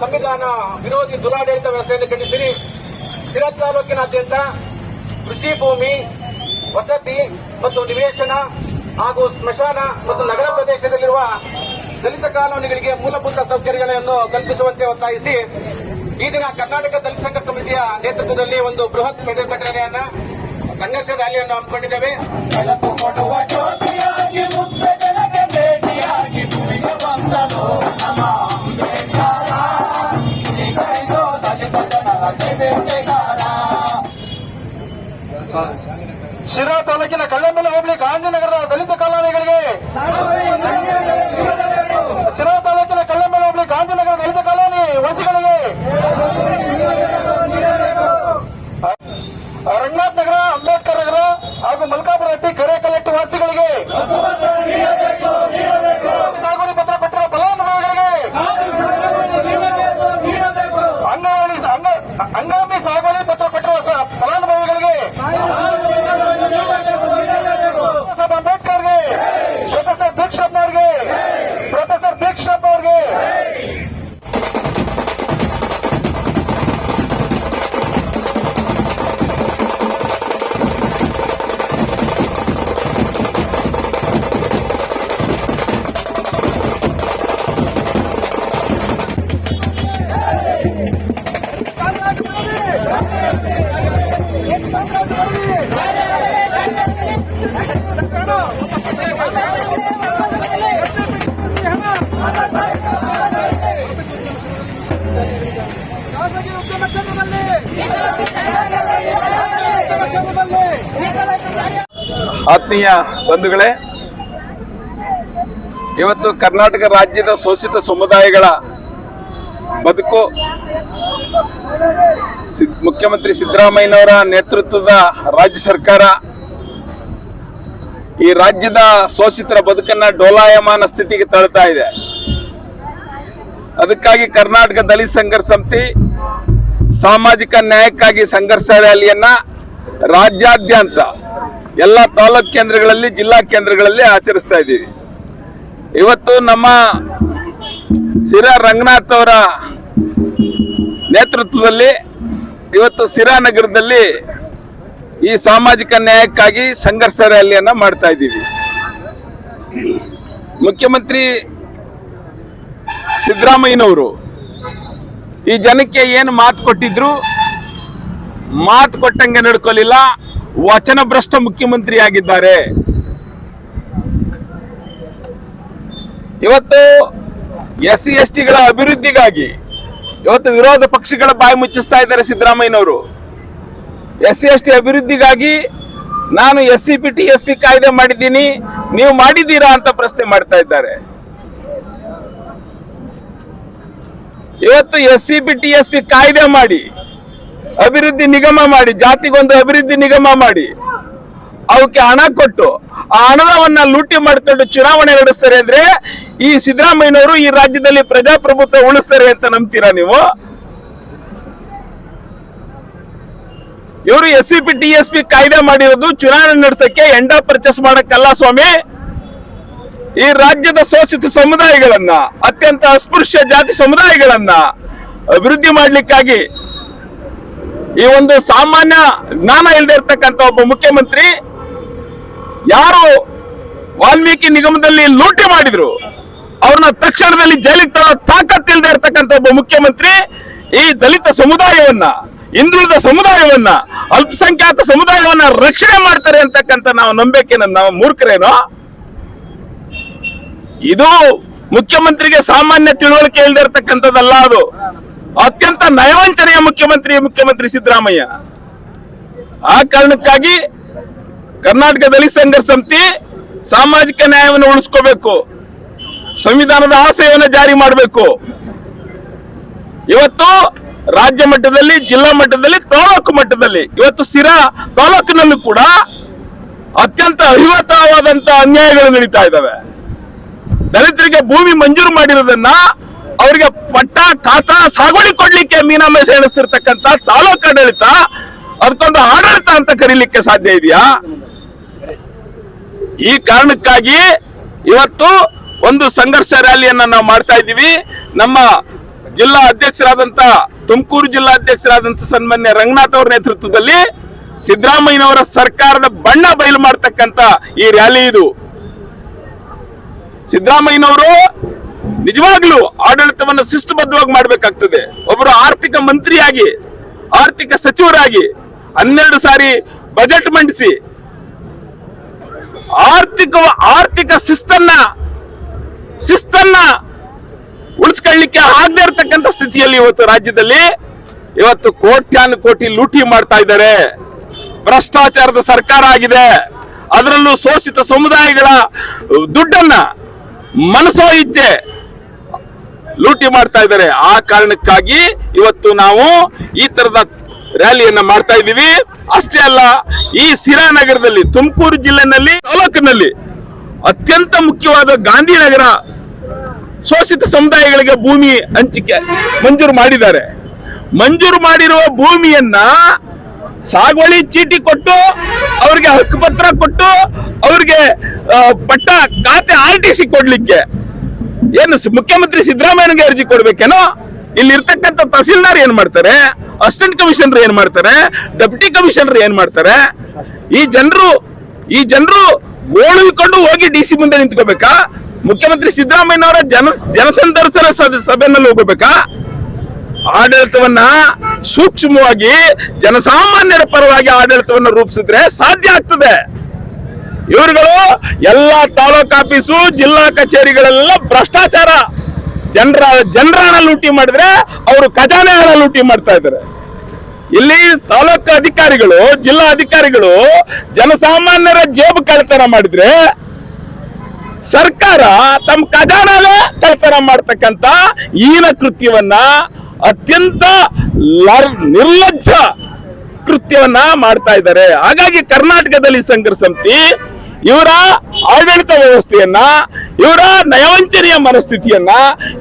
ಸಂವಿಧಾನ ವಿರೋಧಿ ದುರಾಡಳಿತ ವ್ಯವಸ್ಥೆಯನ್ನು ಖಂಡಿಸಿರಿ. ಶಿರಾ ತಾಲೂಕಿನಾದ್ಯಂತ ಕೃಷಿ ಭೂಮಿ, ವಸತಿ ಮತ್ತು ನಿವೇಶನ ಹಾಗೂ ಸ್ಮಶಾನ ಮತ್ತು ನಗರ ಪ್ರದೇಶದಲ್ಲಿರುವ ದಲಿತ ಕಾಲೋನಿಗಳಿಗೆ ಮೂಲಭೂತ ಸೌಕರ್ಯಗಳನ್ನು ಕಲ್ಪಿಸುವಂತೆ ಒತ್ತಾಯಿಸಿ ಈ ದಿನ ಕರ್ನಾಟಕ ದಲಿತ ಸಂಘ ಸಮಿತಿಯ ನೇತೃತ್ವದಲ್ಲಿ ಒಂದು ಬೃಹತ್ ಪ್ರತಿಭಟನೆಯನ್ನ ಸಂಘರ್ಷ ರ್ಯಾಲಿಯನ್ನು ಹಮ್ಮಿಕೊಂಡಿದ್ದೇವೆ. ಜ್ಯೋತಿಯಾಗಿ ಜನಕ್ಕೆ ಭೂಮಿಗೆ ಬಂದನು ಶಿರಾ ತಾಲೂಕಿನ ಕಳ್ಳಂಬೆಲೆ ಹೋಬಳಿ ಗಾಂಧಿನಗರದ ದಲಿತ ಕಾಲೋನಿಗಳಿಗೆ. ಆತ್ಮೀಯ ಬಂಧುಗಳೇ, ಇವತ್ತು ಕರ್ನಾಟಕ ರಾಜ್ಯದ ಶೋಷಿತ ಸಮುದಾಯಗಳ ಬದುಕು ಮುಖ್ಯಮಂತ್ರಿ ಸಿದ್ದರಾಮಯ್ಯನವರ ನೇತೃತ್ವದ ರಾಜ್ಯ ಸರ್ಕಾರ, ಈ ರಾಜ್ಯದ ಶೋಷಿತರ ಬದುಕನ್ನ ಡೋಲಾಯಮಾನ ಸ್ಥಿತಿಗೆ ತಳ್ತಾ ಇದೆ. ಅದಕ್ಕಾಗಿ ಕರ್ನಾಟಕ ದಲಿತ ಸಂಘರ್ಷ ಸಮಿತಿ ಸಾಮಾಜಿಕ ನ್ಯಾಯಕ್ಕಾಗಿ ಸಂಘರ್ಷ ರ್ಯಾಲಿಯನ್ನ ರಾಜ್ಯಾದ್ಯಂತ ಎಲ್ಲ ತಾಲೂಕ್ ಕೇಂದ್ರಗಳಲ್ಲಿ, ಜಿಲ್ಲಾ ಕೇಂದ್ರಗಳಲ್ಲಿ ಆಚರಿಸ್ತಾ ಇದ್ದೀವಿ. ಇವತ್ತು ನಮ್ಮ ಸಿರಾ ರಂಗನಾಥ್ ಅವರ ನೇತೃತ್ವದಲ್ಲಿ, ಇವತ್ತು ಸಿರಾ ನಗರದಲ್ಲಿ ಈ ಸಾಮಾಜಿಕ ನ್ಯಾಯಕ್ಕಾಗಿ ಸಂಘರ್ಷ ರ್ಯಾಲಿಯನ್ನು ಮಾಡ್ತಾ ಇದ್ದೀವಿ. ಮುಖ್ಯಮಂತ್ರಿ ಸಿದ್ದರಾಮಯ್ಯನವರು ಈ ಜನಕ್ಕೆ ಏನು ಮಾತು ಕೊಟ್ಟಿದ್ರು? ಮಾತು ಕೊಟ್ಟಂಗೆ ನಡ್ಕೊಲಿಲ್ಲ. ವಚನ ಭ್ರಷ್ಟ ಮುಖ್ಯಮಂತ್ರಿ ಆಗಿದ್ದಾರೆ ಇವತ್ತು ಎಸ್ ಸಿ ಎಸ್ ಅಭಿವೃದ್ಧಿಗಾಗಿ ಇವತ್ತು ವಿರೋಧ ಪಕ್ಷಗಳ ಬಾಯಿ ಮುಚ್ಚಿಸ್ತಾ ಇದ್ದಾರೆ ಸಿದ್ದರಾಮಯ್ಯನವರು. ಎಸ್ ಸಿ ಎಸ್ ಟಿ ಅಭಿವೃದ್ಧಿಗಾಗಿ ನಾನು S C P, T S P ಕಾಯ್ದೆ ಮಾಡಿದ್ದೀನಿ. ನೀವು ಮಾಡಿದ್ದೀರಾ ಅಂತ ಪ್ರಶ್ನೆ ಮಾಡ್ತಾ ಇದ್ದಾರೆ. ಇವತ್ತು S C P, T S P ಕಾಯ್ದೆ ಮಾಡಿ ಅಭಿವೃದ್ಧಿ ನಿಗಮ ಮಾಡಿ, ಜಾತಿಗೊಂದು ಅಭಿವೃದ್ಧಿ ನಿಗಮ ಮಾಡಿ, ಅವಕ್ಕೆ ಹಣ ಕೊಟ್ಟು, ಆ ಹಣವನ್ನ ಲೂಟಿ ಮಾಡ್ಕೊಂಡು ಚುನಾವಣೆ ನಡೆಸ್ತಾರೆ ಅಂದ್ರೆ ಈ ಸಿದ್ದರಾಮಯ್ಯನವರು ಈ ರಾಜ್ಯದಲ್ಲಿ ಪ್ರಜಾಪ್ರಭುತ್ವ ಉಳಿಸ್ತಾರೆ ಅಂತ ನಂಬ್ತೀರಾ ನೀವು? ಇವರು ಎಸ್ ಸಿ ಕಾಯ್ದೆ ಮಾಡಿರೋದು ಚುನಾವಣೆ ನಡೆಸಕ್ಕೆ ಎಂಡ ಪರ್ಚೇಸ್ ಮಾಡಕ್ಕಲ್ಲ ಸ್ವಾಮಿ. ಈ ರಾಜ್ಯದ ಶೋಷಿತ ಸಮುದಾಯಗಳನ್ನ, ಅತ್ಯಂತ ಅಸ್ಪೃಶ್ಯ ಜಾತಿ ಸಮುದಾಯಗಳನ್ನ ಅಭಿವೃದ್ಧಿ ಮಾಡ್ಲಿಕ್ಕಾಗಿ ಈ ಒಂದು ಸಾಮಾನ್ಯ ಜ್ಞಾನ ಇಲ್ಲದೆ ಇರ್ತಕ್ಕಂಥ ಒಬ್ಬ ಮುಖ್ಯಮಂತ್ರಿ ಯಾರು ವಾಲ್ಮೀಕಿ ನಿಗಮದಲ್ಲಿ ಲೂಟಿ ಮಾಡಿದ್ರು, ಅವ್ರನ್ನ ತಕ್ಷಣದಲ್ಲಿ ಜೈಲಿಗೆ ತರೋ ತಾಕತ್ ಇಲ್ಲದೆ ಇರ್ತಕ್ಕಂಥ ಒಬ್ಬ ಮುಖ್ಯಮಂತ್ರಿ ಈ ದಲಿತ ಸಮುದಾಯವನ್ನ, ಹಿಂದುಳಿದ ಸಮುದಾಯವನ್ನ, ಅಲ್ಪಸಂಖ್ಯಾತ ಸಮುದಾಯವನ್ನ ರಕ್ಷಣೆ ಮಾಡ್ತಾರೆ ಅಂತಕ್ಕಂಥ ನಾವು ನಂಬಿಕೆನ ನಾವು ಮೂರ್ಖರೇನೋ? ಇದು ಮುಖ್ಯಮಂತ್ರಿಗೆ ಸಾಮಾನ್ಯ ತಿಳುವಳಿಕೆ ಇಲ್ಲದೆ ಇರ್ತಕ್ಕಂಥದ್ದಲ್ಲ ಅದು. ಅತ್ಯಂತ ನಯವಂಚನೆಯ ಮುಖ್ಯಮಂತ್ರಿ ಮುಖ್ಯಮಂತ್ರಿ ಸಿದ್ದರಾಮಯ್ಯ. ಆ ಕಾರಣಕ್ಕಾಗಿ ಕರ್ನಾಟಕ ದಲಿತ ಸಂಘರ್ಷ ಸಮಿತಿ ಸಾಮಾಜಿಕ ನ್ಯಾಯವನ್ನು ಉಳಿಸ್ಕೋಬೇಕು. ಸಂವಿಧಾನದ ಆಶಯವನ್ನು ಜಾರಿ ಮಾಡಬೇಕು. ಇವತ್ತು ರಾಜ್ಯ ಮಟ್ಟದಲ್ಲಿ, ಜಿಲ್ಲಾ ಮಟ್ಟದಲ್ಲಿ, ತಾಲೂಕು ಮಟ್ಟದಲ್ಲಿ, ಇವತ್ತು ಸಿರಾ ತಾಲೂಕಿನಲ್ಲೂ ಕೂಡ ಅತ್ಯಂತ ಅಹಿವತವಾದಂತಹ ಅನ್ಯಾಯಗಳು ನಡೀತಾ ಇದ್ದಾವೆ. ದಲಿತರಿಗೆ ಭೂಮಿ ಮಂಜೂರು ಮಾಡಿರೋದನ್ನ ಅವರಿಗೆ ಪಟ್ಟ ಕಾತ ಸಾಗುವಳಿ ಕೊಡ್ಲಿಕ್ಕೆ ಮೀನಾಮೇಷ ಎಣಿಸ್ತಿರ್ತಕ್ಕಂತ ತಾಲೂಕು ಆಡಳಿತ, ಅದಕ್ಕೊಂದು ಆಡಳಿತ ಅಂತ ಕರೀಲಿಕ್ಕೆ ಸಾಧ್ಯ ಇದೆಯಾ? ಈ ಕಾರಣಕ್ಕಾಗಿ ಇವತ್ತು ಒಂದು ಸಂಘರ್ಷ ರ್ಯಾಲಿಯನ್ನ ನಾವು ಮಾಡ್ತಾ ಇದ್ದೀವಿ. ನಮ್ಮ ಜಿಲ್ಲಾ ಅಧ್ಯಕ್ಷರಾದಂತ ತುಮಕೂರು ಜಿಲ್ಲಾ ಅಧ್ಯಕ್ಷರಾದಂತ ಸನ್ಮಾನ್ಯ ರಂಗನಾಥ್ ಅವರ ನೇತೃತ್ವದಲ್ಲಿ ಸಿದ್ದರಾಮಯ್ಯನವರ ಸರ್ಕಾರದ ಬಣ್ಣ ಬಯಲು ಮಾಡ್ತಕ್ಕಂತ ಈ ರ್ಯಾಲಿ ಇದು. ಸಿದ್ದರಾಮಯ್ಯನವರು ನಿಜವಾಗ್ಲೂ ಆಡಳಿತವನ್ನು ಶಿಸ್ತುಬದ್ಧವಾಗಿ ಮಾಡಬೇಕಾಗ್ತದೆ. ಒಬ್ಬರು ಆರ್ಥಿಕ ಮಂತ್ರಿಯಾಗಿ, ಆರ್ಥಿಕ ಸಚಿವರಾಗಿ ಹನ್ನೆರಡು ಸಾರಿ ಬಜೆಟ್ ಮಂಡಿಸಿ ಆರ್ಥಿಕ ಆರ್ಥಿಕ ಶಿಸ್ತನ್ನ ಶಿಸ್ತನ್ನ ಉಳಿಸ್ಕೊಳ್ಳಿಕ್ಕೆ ಆಗದೆ ಇರತಕ್ಕಂತ ಸ್ಥಿತಿಯಲ್ಲಿ ಇವತ್ತು ರಾಜ್ಯದಲ್ಲಿ ಇವತ್ತು ಕೋಟ್ಯಾನು ಕೋಟಿ ಲೂಟಿ ಮಾಡ್ತಾ ಇದ್ದಾರೆ. ಭ್ರಷ್ಟಾಚಾರದ ಸರ್ಕಾರ ಆಗಿದೆ. ಅದರಲ್ಲೂ ಶೋಷಿತ ಸಮುದಾಯಗಳ ದುಡ್ಡನ್ನ ಮನಸೋ ಇಚ್ಛೆ ಲೂಟಿ ಮಾಡ್ತಾ ಇದ್ದಾರೆ. ಆ ಕಾರಣಕ್ಕಾಗಿ ಇವತ್ತು ನಾವು ಈ ತರದ ರ್ಯಾಲಿಯನ್ನ ಮಾಡ್ತಾ ಇದ್ದೀವಿ. ಅಷ್ಟೇ ಅಲ್ಲ, ಈ ಸಿರಾನಗರದಲ್ಲಿ, ತುಮಕೂರು ಜಿಲ್ಲೆನಲ್ಲಿ, ತಾಲೂಕಿನಲ್ಲಿ ಅತ್ಯಂತ ಮುಖ್ಯವಾದ ಗಾಂಧಿನಗರ ಶೋಷಿತ ಸಮುದಾಯಗಳಿಗೆ ಭೂಮಿ ಹಂಚಿಕೆ ಮಂಜೂರು ಮಾಡಿದ್ದಾರೆ. ಮಂಜೂರು ಮಾಡಿರುವ ಭೂಮಿಯನ್ನ ಸಾಗುವಳಿ ಚೀಟಿ ಕೊಟ್ಟು, ಅವರಿಗೆ ಹಕ್ಕುಪತ್ರ ಕೊಟ್ಟು, ಅವರಿಗೆ ಪಟ್ಟ ಖಾತೆ ಆರ್ ಟಿ ಸಿ ಕೊಡ್ಲಿಕ್ಕೆ ಏನು ಮುಖ್ಯಮಂತ್ರಿ ಸಿದ್ದರಾಮಯ್ಯನಿಗೆ ಅರ್ಜಿ ಕೊಡ್ಬೇಕೇನೋ? ಇಲ್ಲಿ ಇರ್ತಕ್ಕಂಥ ತಹಸೀಲ್ದಾರ್ ಏನ್ ಮಾಡ್ತಾರೆ? ಅಸಿಸ್ಟೆಂಟ್ ಕಮಿಷನರ್ ಏನ್ ಮಾಡ್ತಾರೆ? ಡೆಪ್ಯೂಟಿ ಕಮಿಷನರ್ ಏನ್ ಮಾಡ್ತಾರೆ? ಈ ಜನರು ಈ ಜನರು ಓಡಿಕೊಂಡು ಹೋಗಿ ಡಿ ಸಿ ಮುಂದೆ ನಿಂತ್ಕೋಬೇಕಾ? ಮುಖ್ಯಮಂತ್ರಿ ಸಿದ್ದರಾಮಯ್ಯನವರ ಜನ, ಜನಸಂದರ್ಶನ ಸಭೆನಲ್ಲಿ ಹೋಗಬೇಕಾ? ಆಡಳಿತವನ್ನ ಸೂಕ್ಷ್ಮವಾಗಿ, ಜನಸಾಮಾನ್ಯರ ಪರವಾಗಿ ಆಡಳಿತವನ್ನ ರೂಪಿಸಿದ್ರೆ ಸಾಧ್ಯ ಆಗ್ತದೆ. ಇವರುಗಳು ಎಲ್ಲ ತಾಲೂಕ್ ಆಫೀಸು, ಜಿಲ್ಲಾ ಕಚೇರಿಗಳೆಲ್ಲ ಭ್ರಷ್ಟಾಚಾರ. ಜನರ ಜನರ ಲೂಟಿ ಮಾಡಿದ್ರೆ ಅವರು ಖಜಾನೆ ಹಣ ಲೂಟಿ ಮಾಡ್ತಾ ಇದ್ದಾರೆ ಇಲ್ಲಿ ತಾಲೂಕು ಅಧಿಕಾರಿಗಳು, ಜಿಲ್ಲಾ ಅಧಿಕಾರಿಗಳು ಜನಸಾಮಾನ್ಯರ ಜೇಬು ಕಳ್ತನ ಮಾಡಿದ್ರೆ ಸರ್ಕಾರ ತಮ್ಮ ಖಜಾನೆ ಕಳ್ತನ ಮಾಡ್ತಕ್ಕಂತ ಈನ ಕೃತ್ಯವನ್ನ ಅತ್ಯಂತ ನಿರ್ಲಜ್ಜ ಕೃತ್ಯವನ್ನ ಮಾಡ್ತಾ ಇದ್ದಾರೆ ಹಾಗಾಗಿ ಕರ್ನಾಟಕದಲ್ಲಿ ಸಂಘರ್ಷ ಇವರ ಆಡಳಿತ ವ್ಯವಸ್ಥೆಯನ್ನ, ಇವರ ನಯವಂಚನೆಯ ಮನಸ್ಥಿತಿಯನ್ನ,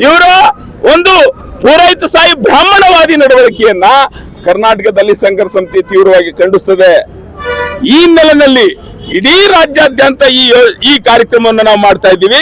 ಇವರ ಒಂದು ಪೂರೈತ ಸಾಯಿ ಬ್ರಾಹ್ಮಣವಾದಿ ನಡವಳಿಕೆಯನ್ನ ಕರ್ನಾಟಕದಲ್ಲಿ ಸಂಘರ್ಷ ಸಮಿತಿ ತೀವ್ರವಾಗಿ ಖಂಡಿಸ್ತದೆ. ಈ ಹಿನ್ನೆಲೆಯಲ್ಲಿ ಇಡೀ ರಾಜ್ಯಾದ್ಯಂತ ಈ ಈ ಕಾರ್ಯಕ್ರಮವನ್ನು ನಾವು ಮಾಡ್ತಾ ಇದ್ದೀವಿ.